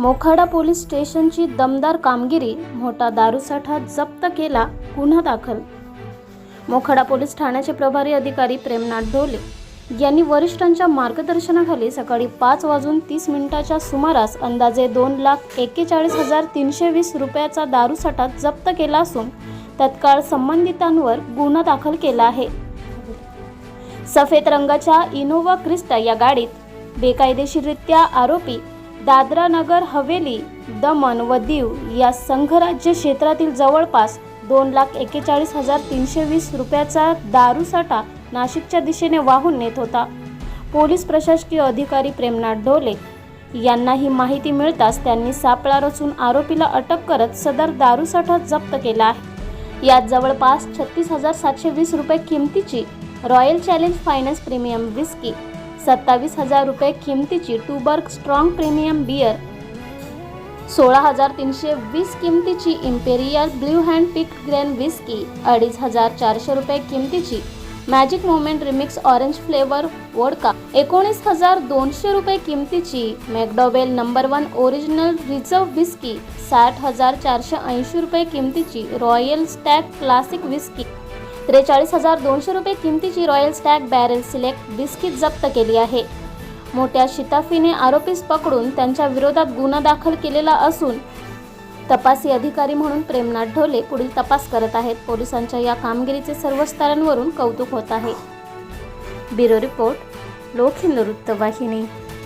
Mokhada police स्टेशनची दमदार कामगिरी मोठा दारूसाठा जप्त केला गुन्हा दाखल. मोखाडा पोलीस ठाण्याचे प्रभारी अधिकारी प्रेमनाथ ढोले यांनी वरिष्ठांच्या मार्गदर्शनाखाली सकाळी पाच वाजून तीस मिनिटाच्या सुमारास अंदाजे दोन लाख एक्केचाळीस हजार तीनशे वीस रुपयाचा दारूसाठा जप्त केला असून तत्काळ संबंधितांवर गुन्हा दाखल केला आहे. सफेद रंगाच्या इनोव्हा क्रिस्टा या गाडीत बेकायदेशीररित्या आरोपी दादरा नगर हवेली दमन व दीव या संघराज्य क्षेत्रातील जवळपास दोन लाख एक्केचाळीस हजार तीनशे वीस रुपयाचा दारूसाठा नाशिकच्या दिशेने वाहून नेत होता. पोलीस प्रशासकीय अधिकारी प्रेमनाथ ढोले यांना ही माहिती मिळताच त्यांनी सापळा रचून आरोपीला अटक करत सदर दारूसाठा जप्त केला आहे. यात जवळपास छत्तीस हजार सातशे वीस रुपये किमतीची Royal Challenge finance premium whisky सत्तावीस हजार रुपये किमतीची टूबर्ग स्ट्रॉंग प्रीमियम बियर सोळा हजार तीनशे वीस किमतीची Imperial Blue hand pick grain whisky अडीच हजार चारशे रुपये किमतीची Magic Moment remix orange flavour vodka. एकोणीस हजार दोनशे रुपये किमतीची McDowell number one original reserve whisky साठ हजार चारशे ऐंशी रुपये किमतीची रॉयल स्टॅग क्लासिक विस्की त्रेचाळीस हजार दोनशे रुपये किमतीची Royal Stag barrel select biscuit जप्त केली आहे. मोठ्या शिताफीने आरोपीस पकडून त्यांच्या विरोधात गुन्हा दाखल केलेला असून तपासी अधिकारी म्हणून प्रेमनाथ ढोले पुढील तपास करत आहेत. पोलिसांच्या या कामगिरीचे सर्व स्तरांवरून कौतुक होत आहे. ब्युरो रिपोर्ट लोकहिंद वृत्तवाहिनी